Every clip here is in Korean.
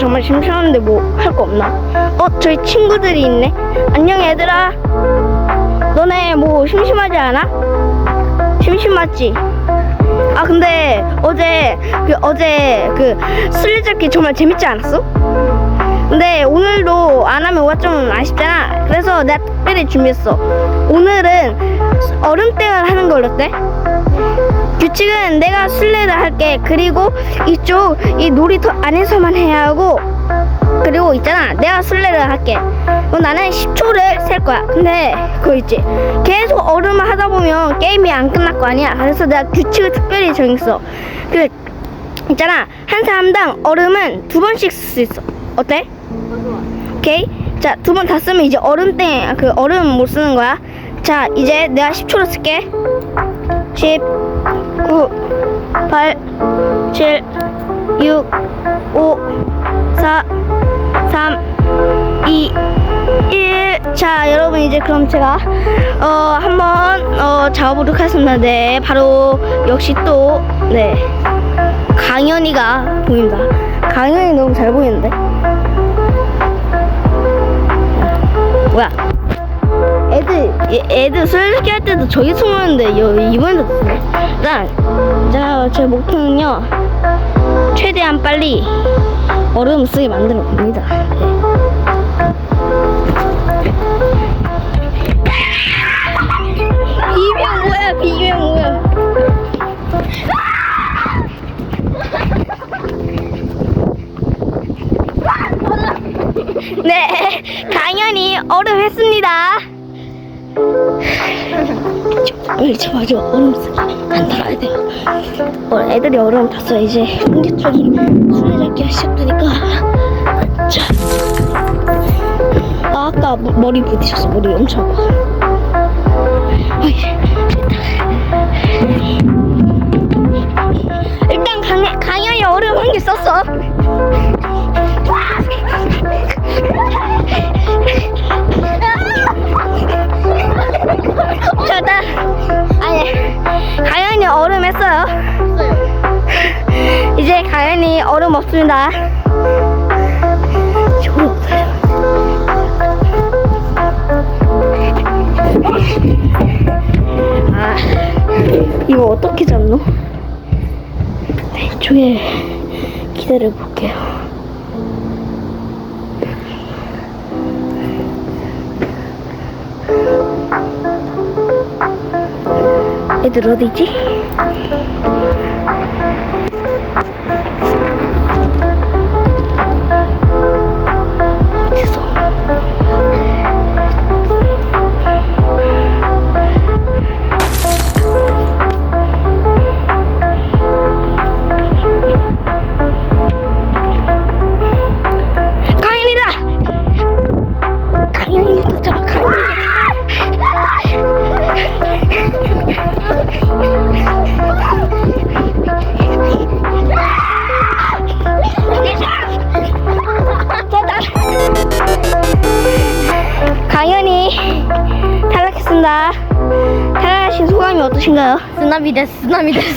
정말 심심한데 뭐 할 거 없나? 어, 저희 친구들이 있네. 안녕 얘들아. 너네 뭐 심심하지 않아? 심심하지? 아 근데 어제 그 어제 그 술래잡기 정말 재밌지 않았어? 근데 오늘도 안 하면 우가 좀 아쉽잖아. 그래서 내가 특별히 준비했어. 오늘은 얼음땡을 하는 걸 어때? 규칙은 내가 술래를 할게. 그리고 이쪽 이 놀이터 안에서만 해야 하고 그리고 있잖아 내가 술래를 할게. 그럼 나는 10초를 셀 거야. 근데 그거 있지. 계속 얼음을 하다 보면 게임이 안 끝날 거 아니야. 그래서 내가 규칙을 특별히 정했어. 그 있잖아 한 사람당 얼음은 두 번씩 쓸 수 있어. 어때? 오케이. 자, 두 번 다 쓰면 이제 얼음땡, 그 얼음 못 쓰는 거야. 자, 이제 내가 10초로 쓸게. 10, 9, 8, 7, 6, 5, 4, 3, 2, 1. 자, 여러분 이제 그럼 제가 어 한번 어 잡아보도록 하겠습니다. 네, 바로 역시 또 네. 강현이가 보인다. 강현이 너무 잘 보이는데? 뭐야? 애들 애- 애들 술래잡기 할 때도 저기 숨었는데 여, 이번에도. 일단 자, 제 목표는요 최대한 빨리 얼음 쓰게 만들어 봅니다. 네. 비명 뭐야? 비명 뭐야? 네, 당연히 얼음 했습니다. 빨리 잡아줘. 얼음 안 달아야 돼요. 어, 애들이 얼음 탔어. 이제 본격적인 술래잡기가 시작되니까. 자. 아, 아까 머- 머리 부딪혔어. 머리 엄청 아파. 일단. 일단 강, 강현이 얼음 한 개 썼어. 가연이 얼음 했어요. 이제 가연이 얼음 없습니다. 아 이거 어떻게 잡노? 네, 이쪽에 기다려 볼게요. 애들 어디지? 어떠신가요? 쓰나미 데스, 쓰나미 데스.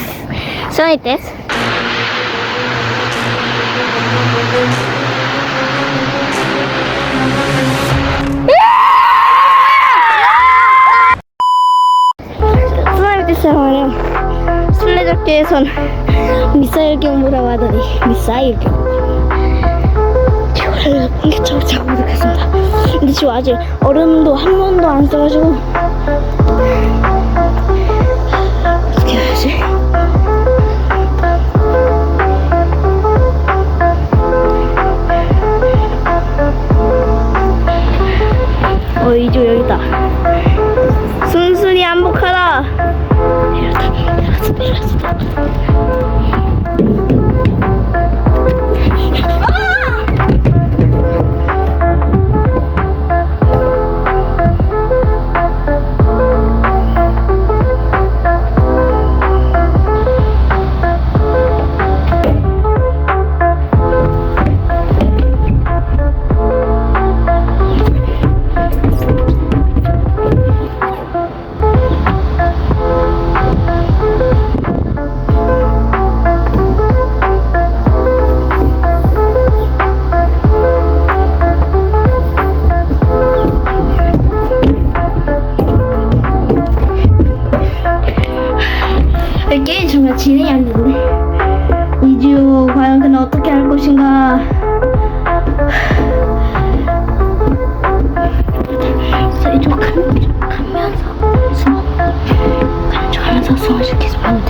쓰나미 데스. 쓰나미 말이야. 술래잡기에선 미사일경이라고 하더니 미사일경. 저를 본격적으로 잡아보도록 하겠습니다. 근데 지금 아직 얼음도 한 번도 안 써가지고 내가 진행이 안 되네. 이지우, 과연 그는 어떻게 할 것인가? 그래서 이쪽 가면서 숨어. 가면서 숨어 시키지 마.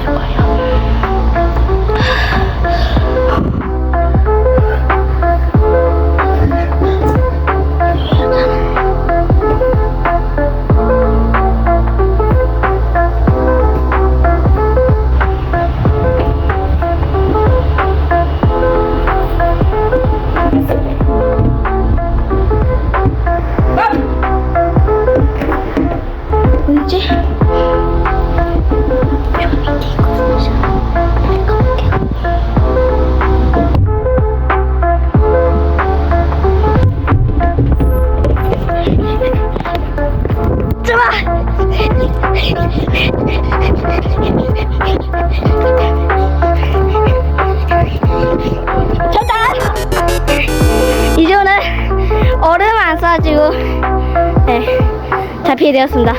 네 잡히게 되었습니다.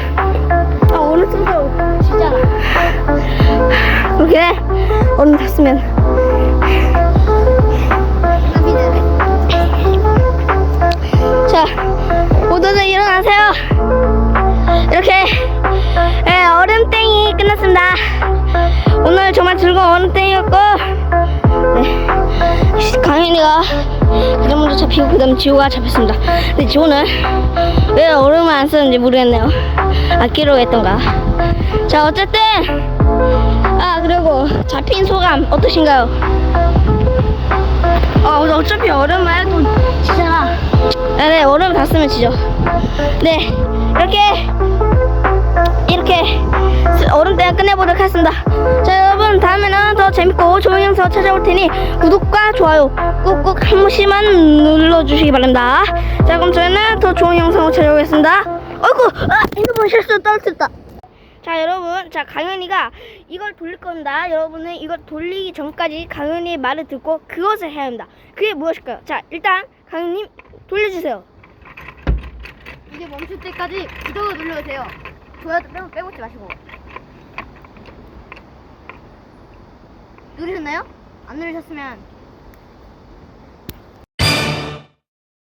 아 오른쪽으로 치잖아. 그렇게 얼음 탔으면 자 모두들 일어나세요. 이렇게 예, 얼음땡이 끝났습니다. 오늘 정말 즐거운 얼음땡이였고 네. 강현이가 가장 먼저 잡히고 그 다음 지호가 잡혔습니다. 근데 지호는 왜 얼음을 안 쓰는지 모르겠네요. 아끼려고 했던가. 자 어쨌든 아 그리고 잡힌 소감 어떠신가요? 아 어차피 얼음을 해도 지잖아. 네, 네 얼음 다 쓰면 지죠. 네 이렇게 이렇게 얼음땡 끝내보도록 하겠습니다. 자 여러분 다음에는 더 재밌고 좋은 영상 찾아올 테니 구독과 좋아요 꾹꾹 한 번씩만 눌러주시기 바랍니다. 자 그럼 저희는 더 좋은 영상으로 찾아오겠습니다. 어이구 아 핸드폰 실수로 떨어졌다. 자 여러분 자 강현이가 이걸 돌릴 겁니다. 여러분은 이걸 돌리기 전까지 강현이의 말을 듣고 그것을 해야 합니다. 그게 무엇일까요? 자 일단 강현님 돌려주세요. 이게 멈출 때까지 구독을 눌러주세요. 좋아요도 빼, 빼먹지 마시고. 누르셨나요? 안 누르셨으면